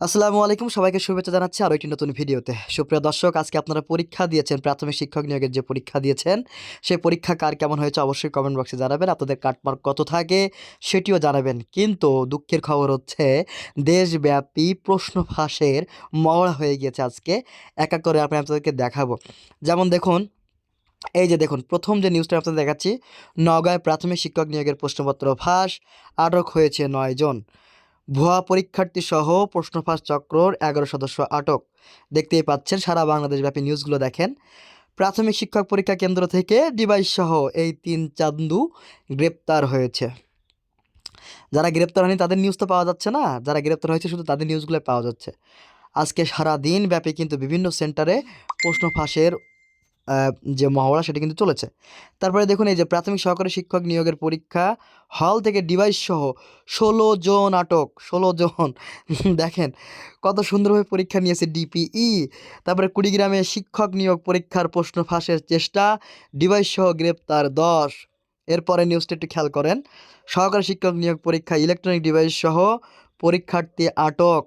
আসসালামু আলাইকুম, সবাইকে শুভেচ্ছা জানাচ্ছি আরও একটি নতুন ভিডিওতে। সুপ্রিয় দর্শক, আজকে আপনারা পরীক্ষা দিয়েছেন, প্রাথমিক শিক্ষক নিয়োগের যে পরীক্ষা দিয়েছেন সেই পরীক্ষা কার কেমন হয়েছে অবশ্যই কমেন্ট বক্সে জানাবেন, আপনাদের কাটমার্ক কত থাকে সেটিও জানাবেন। কিন্তু দুঃখের খবর হচ্ছে, দেশব্যাপী প্রশ্ন ফাঁসের মহড়া হয়ে গিয়েছে আজকে। এক এক করে আমি আপনাদেরকে দেখাবো। যেমন দেখুন, এই যে দেখুন, প্রথম যে নিউজটা আপনাদের দেখাচ্ছি, নগাঁয় প্রাথমিক শিক্ষক নিয়োগের প্রশ্নপত্র ফাঁস, আটক হয়েছে নয় জন। ভুয়া পরীক্ষার্থী সহ প্রশ্নফাঁস চক্রর এগারো সদস্য আটক। দেখতেই পাচ্ছেন সারা বাংলাদেশব্যাপী নিউজগুলো দেখেন। প্রাথমিক শিক্ষক পরীক্ষা কেন্দ্র থেকে ডিভাইস সহ এই তিন চান্দু গ্রেপ্তার হয়েছে। যারা গ্রেপ্তার হয়নি তাদের নিউজ তো পাওয়া যাচ্ছে না। যারা গ্রেপ্তার হয়েছে শুধু তাদের নিউজগুলো পাওয়া যাচ্ছে। আজকে সারা দিন ব্যাপী কিন্তু বিভিন্ন সেন্টারে প্রশ্ন ফাঁসের যে মহড়া সেটি কিন্তু চলেছে। তারপরে দেখুন এই যে প্রাথমিক সহকারী শিক্ষক নিয়োগের পরীক্ষা, হল থেকে ডিভাইস সহ ষোলো জন আটক, ষোলো জন। দেখেন কত সুন্দরভাবে পরীক্ষা নিয়েছে ডিপিই তারপরে কুড়িগ্রামে শিক্ষক নিয়োগ পরীক্ষার প্রশ্ন ফাঁসের চেষ্টা ডিভাইস সহ গ্রেপ্তার দশ। এরপরে নিউজটা একটু খেয়াল করেন। সহকারী শিক্ষক নিয়োগ পরীক্ষা ইলেকট্রনিক ডিভাইস সহ পরীক্ষার্থী আটক।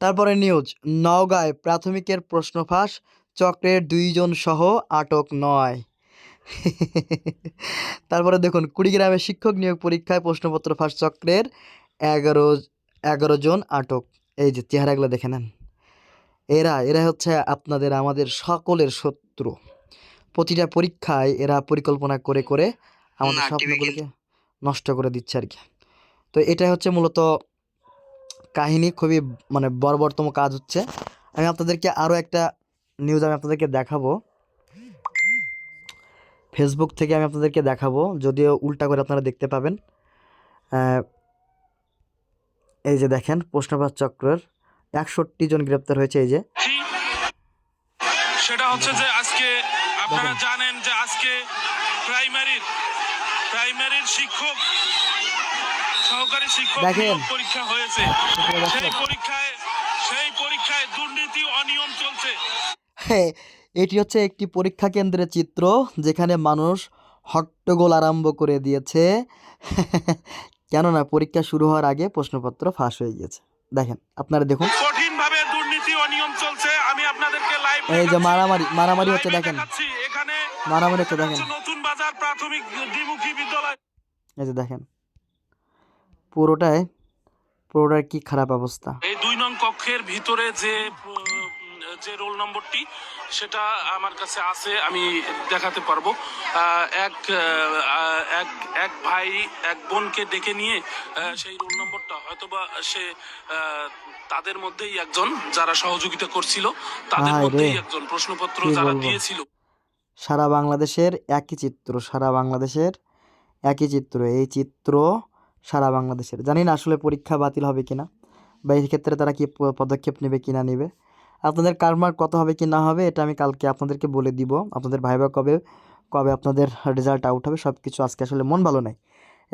তারপরে নিউজ নওগাঁয় প্রাথমিকের প্রশ্ন ফাঁস চক্রের দুইজন সহ আটক নয়। তারপরে দেখুন কুড়িগ্রামে শিক্ষক নিয়োগ পরীক্ষায় প্রশ্নপত্র ফাঁস চক্রের এগারো এগারো জন আটক। এই যে চেহারাগুলো দেখে নেন। এরা এরা হচ্ছে আপনাদের আমাদের সকলের শত্রু। প্রতিটা পরীক্ষায় এরা পরিকল্পনা করে করে আমাদের স্বপ্নগুলোকে নষ্ট করে দিচ্ছে আর কি। তো এটা হচ্ছে মূলত কাহিনী খুবই মানে বর্বরতম কাজ হচ্ছে। আমি আপনাদেরকে আরও একটা নিউজ আমি আপনাদেরকে দেখাবো। ফেসবুক থেকে আমি আপনাদেরকে দেখাবো যদিও উল্টা করে আপনারা দেখতে পাবেন। এই যে দেখেন প্রশ্নপাত চক্রের একষট্টি জন গ্রেপ্তার হয়েছে এই যে। সেটা হচ্ছে যে আজকে আপনারা জানেন যে আজকে প্রাইমারির প্রাইমারির শিক্ষক সহকারী শিক্ষক। পরীক্ষা হয়েছে। সেই পরীক্ষায় সেই পরীক্ষায় দুর্নীতি অনিয়ম চলছে। এটি হচ্ছে একটি পরীক্ষা কেন্দ্রের চিত্র যেখানে মানুষ হট্টগোল আরম্ভ করে দিয়েছে। কেননা পরীক্ষা শুরু হওয়ার আগে প্রশ্নপত্র ফাঁস হয়ে গিয়েছে। দেখেন আপনারা দেখুন। কঠিন ভাবে দুর্নীতি অনিয়ম চলছে। আমি আপনাদেরকে লাইভ এই যে মারামারি মারামারি হচ্ছে দেখেন। এখানে মারামারি হচ্ছে দেখেন। নতুন বাজার প্রাথমিক দ্বিমুখী বিদ্যালয়। এই যে দেখেন পুরোটায় পুরোটার কি খারাপ অবস্থা। এই দুই নং কক্ষের ভিতরে যে যে রোল নম্বরটি সেটা আমার কাছে আছে আমি দেখাতে পারব। এক এক এক ভাই এক বোনকে ডেকে নিয়ে সেই রোল নম্বরটা হয়তোবা সে তাদের মধ্যেই একজন যারা সহযোগিতা করছিল তাদের মধ্যেই একজন প্রশ্নপত্র যারা দিয়েছিল। সারা বাংলাদেশের একই চিত্র সারা বাংলাদেশের একই চিত্র এই চিত্র সারা বাংলাদেশের। জানি না আসলে পরীক্ষা বাতিল হবে কিনা বা এই ক্ষেত্রে তারা কি পদক্ষেপ নেবে কিনা নেবে। আপনাদের কারমার কত হবে কি না হবে, এটা আমি কালকে আপনাদেরকে বলে দিব। আপনাদের ভাইবা কবে কবে আপনাদের রেজাল্ট আউট হবে সব কিছু আজকে আসলে মন ভালো নাই।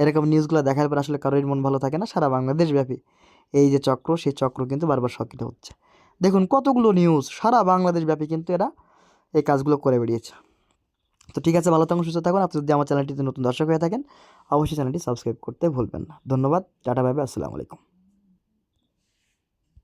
এরকম নিউজগুলো দেখার পর আসলে কারোরই মন ভালো থাকে না, সারা বাংলাদেশ ব্যাপী এই যে চক্র, সেই চক্র কিন্তু বারবার সক্রিয় হচ্ছে। দেখুন, কতগুলো নিউজ সারা বাংলাদেশ ব্যাপী কিন্তু এরা এই কাজগুলো করে বেরিয়েছে তো ঠিক আছে, ভালো থাকুন, সুস্থ থাকুন। আপনি যদি আমার চ্যানেলটিতে নতুন দর্শক হয়ে থাকেন, অবশ্যই চ্যানেলটি সাবস্ক্রাইব করতে ভুলবেন না। ধন্যবাদ, টাটা ভাইবে আসসালামু আলাইকুম।